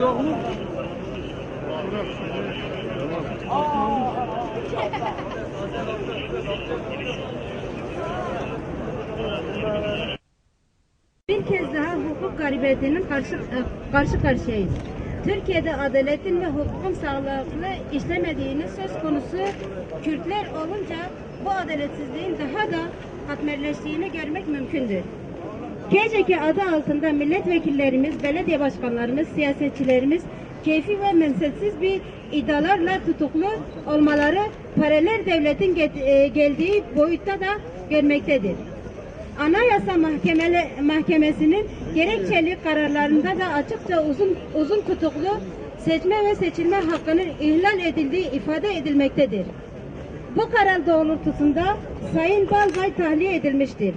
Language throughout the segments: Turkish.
Bir kez daha hukuk garibiyetinin karşı, e, karşı karşıyayız. Türkiye'de adaletin ve hukukun sağlıklı işlemediğini söz konusu Kürtler olunca bu adaletsizliğin daha da katmerleştiğini görmek mümkündür. KCK adı altında milletvekillerimiz, belediye başkanlarımız, siyasetçilerimiz keyfi ve mensetsiz bir iddialarla tutuklu olmaları paralel devletin e, geldiği boyutta da görmektedir. Anayasa Mahkemeli, Mahkemesi'nin gerekçeli kararlarında da açıkça uzun uzun tutuklu seçme ve seçilme hakkının ihlal edildiği ifade edilmektedir. Bu karar doğrultusunda Sayın Balbay tahliye edilmiştir.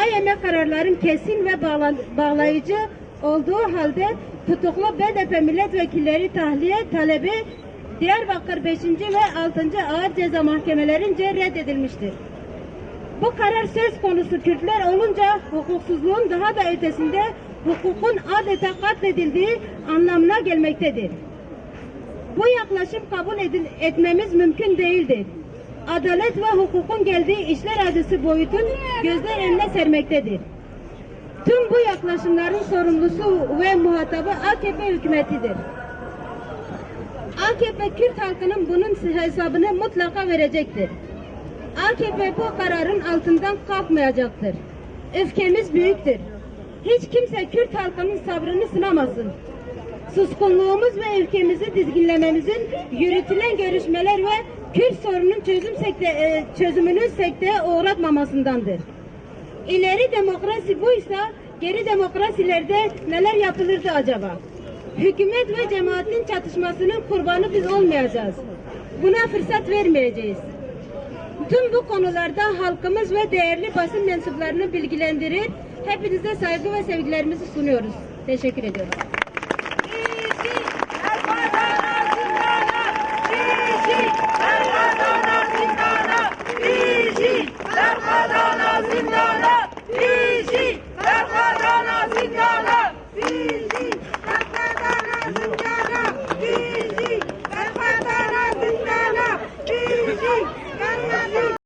AYM kararların kesin ve bağlayıcı olduğu halde tutuklu BDP milletvekilleri tahliye talebi Diyarbakır 5. ve 6. Ağır Ceza Mahkemelerince reddedilmiştir. Bu karar söz konusu Kürtler olunca hukuksuzluğun daha da ötesinde hukukun adeta katledildiği anlamına gelmektedir. Bu yaklaşım kabul edil- etmemiz mümkün değildir. Adalet ve hukukun geldiği işler acısı boyutun gözler önüne sermektedir. Tüm bu yaklaşımların sorumlusu ve muhatabı AKP hükümetidir. AKP Kürt halkının bunun hesabını mutlaka verecektir. AKP bu kararın altından kalkmayacaktır. Öfkemiz büyüktür. Hiç kimse Kürt halkının sabrını sınamasın. Suskunluğumuz ve ülkemizi dizginlememizin yürütülen görüşmeler ve Kürt sorunun çözüm sekte, e, çözümünün sekteye uğratmamasındandır. İleri demokrasi buysa geri demokrasilerde neler yapılırdı acaba? Hükümet ve cemaatin çatışmasının kurbanı biz olmayacağız. Buna fırsat vermeyeceğiz. Tüm bu konularda halkımız ve değerli basın mensuplarını bilgilendirir. Hepinize saygı ve sevgilerimizi sunuyoruz. Teşekkür ediyorum.